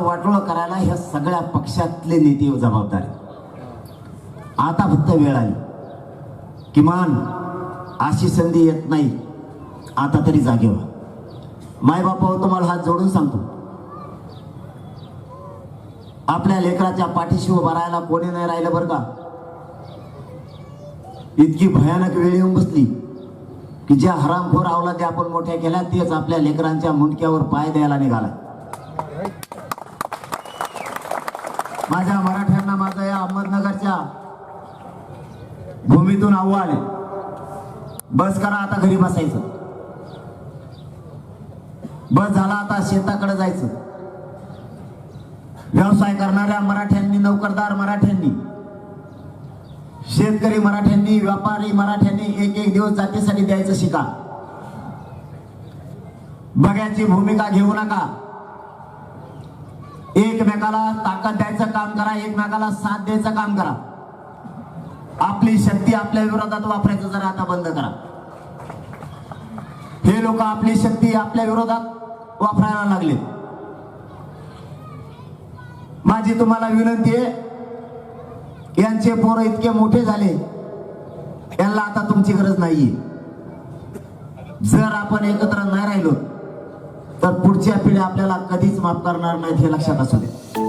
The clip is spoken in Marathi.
वाटोळ करायला ह्या सगळ्या पक्षातले नेते जबाबदार आहेत. आता फक्त वेळ आली. किमान अशी संधी येत नाही आता तरी जागे व्हा. मायबापावर तुम्हाला हात जोडून सांगतो. आपल्या लेकराच्या पाठीशी उभा राहायला कोणी नाही राहिलं बरं का? इतकी भयानक वेळ येऊन बसली की ज्या हरामखोर त्या आपण मोठ्या केल्या तेच आपल्या लेकरांच्या मुंडक्यावर पाय द्यायला निघाला. माझ्या मराठ्यांना माझं या अहमदनगरच्या भूमीतून आव्हान बस करा आता घरी बसायचं. बस झाला आता शेताकडे जायचं. व्यवसाय करणाऱ्या मराठ्यांनी नोकरदार मराठ्यांनी शेतकरी मराठ्यांनी व्यापारी मराठ्यांनी एक एक दिवस जातीसाठी द्यायचं शिका. बघ्याची भूमिका घेऊ नका. एकमेकाला ताकद द्यायचं काम करा एकमेकाला साथ द्यायचं काम करा. आपली शक्ती आपल्या विरोधात वापरायचं जरा आता बंद करा. हे लोक आपली शक्ती आपल्या विरोधात वापरायला लागले. माझी तुम्हाला विनंती आहे यांचे पोरं इतके मोठे झाले यांना आता तुमची गरज नाहीये. जर आपण एकत्र नाही राहिलो तर पुढच्या पिढ्या आपल्याला कधीच माफ करणार नाहीत हे लक्षात असू दे.